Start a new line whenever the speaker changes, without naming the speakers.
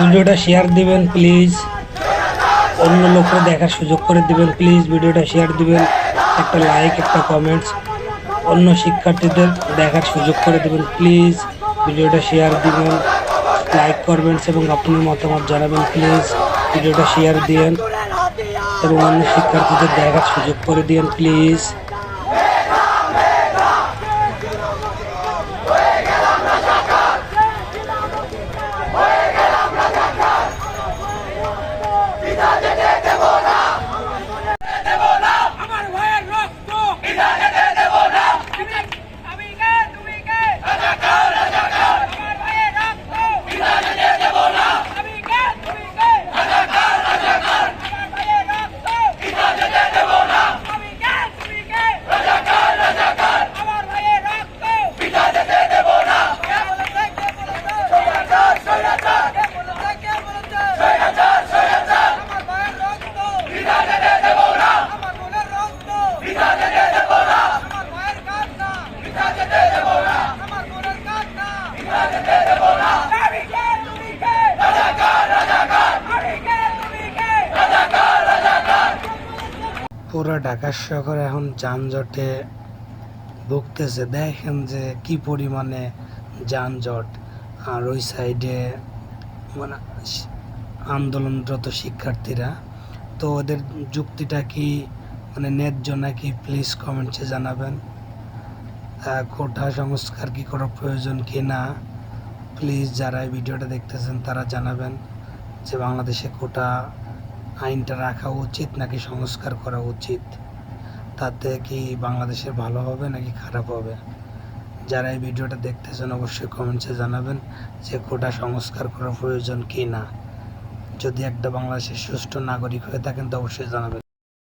ভিডিওটা শেয়ার দিবেন প্লিজ অন্য লোককে দেখার সুযোগ করে দিবেন প্লিজ ভিডিওটা শেয়ার দিবেন। একটা লাইক একটা কমেন্টস অন্য শিক্ষার্থীদের দেখার সুযোগ করে দিবেন প্লিজ ভিডিওটা শেয়ার দিবেন লাইক করবেন এবং আপনার মতামত জানাবেন প্লিজ ভিডিওটা শেয়ার দিয়েন এবং অন্য শিক্ষার্থীদের দেখার সুযোগ করে দিয়েন প্লিজ পুরো ঢাকা শহর এখন যানজটে ভুগতেছে। দেখেন যে কি পরিমাণে যানজট। আর ওই সাইডে মানে আন্দোলনরত শিক্ষার্থীরা। তো ওদের যুক্তিটা কি মানে ন্যায্য নাকি প্লিজ কমেন্টসে জানাবেন। কোঠা সংস্কার কি করা প্রয়োজন কি না? প্লিজ যারা এই ভিডিওটা দেখতেছেন তারা জানাবেন যে বাংলাদেশে কোটা আইনটা রাখা উচিত নাকি সংস্কার করা উচিত? তাতে কি বাংলাদেশের ভালো হবে নাকি খারাপ হবে? যারা এই ভিডিওটা দেখতেছেন অবশ্যই কমেন্টসে জানাবেন যে কোটা সংস্কার করার প্রয়োজন কি না। যদি একটা বাংলাদেশের সুষ্ঠু নাগরিক হয়ে থাকেন তো অবশ্যই জানাবেন।